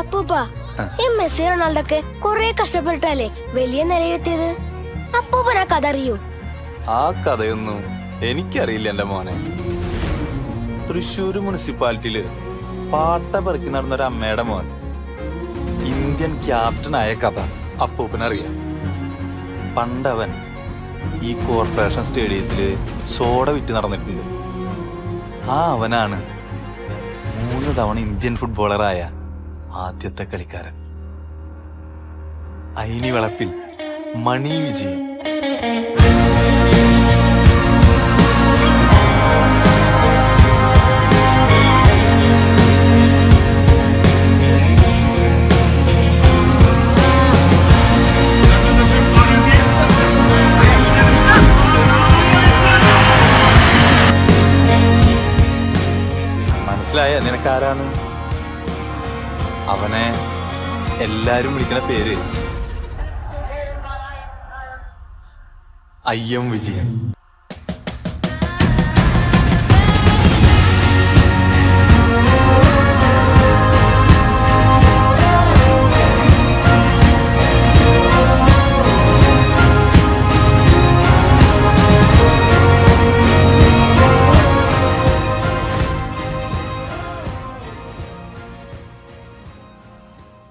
അപ്പൂപ്പ ഈ മെസ്സി റൊണാൾഡൊക്കെ കൊറേ കഷ്ടപ്പെട്ടാലേ വലിയ നിലയിലെത്തിയത്? അപ്പൂപ്പൻ ആ കഥ അറിയൂ? ആ കഥയൊന്നും എനിക്കറിയില്ല എന്റെ മോനെ. തൃശ്ശൂർ മുനിസിപ്പാലിറ്റിയിൽ പാട്ട പെറുക്കി നടന്ന ഒരു അമ്മയുടെ മോൻ. ഇന്ത്യൻ ക്യാപ്റ്റനായ കഥ അപ്പൂപ്പനറിയാം. പണ്ടവൻ ഈ കോർപ്പറേഷൻ സ്റ്റേഡിയത്തിൽ സോഡ വിറ്റ് നടന്നിട്ടുണ്ട്. ആ അവനാണ് മൂന്ന് തവണ ഇന്ത്യൻ ഫുട്ബോളറായ ആദ്യത്തെ കളിക്കാരൻ. അയിനി വളപ്പിൽ മണി വിജയൻ. മനസ്സിലായ? നിനക്കാരാണ്? അവനെ എല്ലാരും വിളിക്കുന്ന പേര് അയ്യം വിജയൻ.